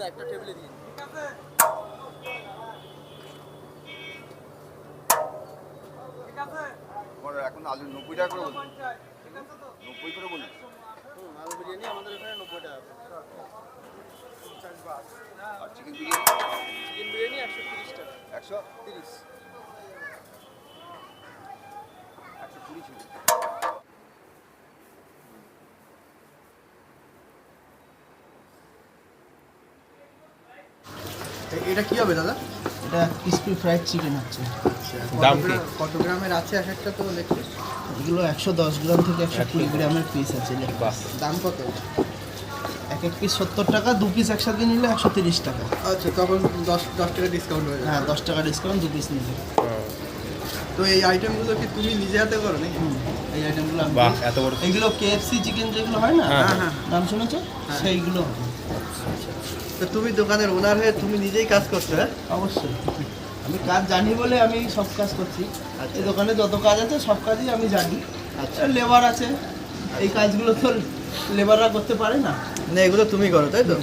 দা একটা টেবিলে দিয়ে। এখন আলু নব্বই টাকা করে বলছি। নব্বই করে বলি আলু বিরিয়ানি আমাদের এখানে নব্বই টাকা আর চিকেন বিরিয়ানি? চিকেন বিরিয়ানি একশো তিরিশ টাকা। একশো তিরিশ। একশো কুড়ি ছিল এটা কি হবে দাদা? এটা ক্রিসপি ফ্রাইড চিকেন হচ্ছে। দাম কি? কত গ্রামের আছে এক একটা তো দেখছি। এগুলো একশো দশ গ্রাম থেকে একশো কুড়ি গ্রামের পিস আছে দাম কত? এক এক পিস সত্তর টাকা দু পিস একসাথে নিলে একশো তিরিশ টাকা। আচ্ছা তখন দশ দশ টাকা ডিসকাউন্ট হয়ে হ্যাঁ দশ টাকা ডিসকাউন্ট দু পিস নিলে। তো এই আইটেমগুলো কি তুমি নিজে হাতে করো নাকি? হুম, এই আইটেমগুলো আমি বাহ এত বড়। এগুলো কেএফসি চিকেন যেগুলো হয় না? হ্যাঁ, হ্যাঁ। নাম শুনেছো? সেইগুলো হবে। তো তুমি দোকানের ওনার হয়ে তুমি নিজেই কাজ করছ হ্যাঁ? অবশ্যই। আমি কাজ জানি বলে আমি সব কাজ করছি। আচ্ছা। এই দোকানে যত কাজ আছে সব কাজই আমি জানি। আচ্ছা। লেবার আছে। এই কাজগুলো তো লেবাররা করতে পারে না। না এগুলো তুমি করো তাই তো?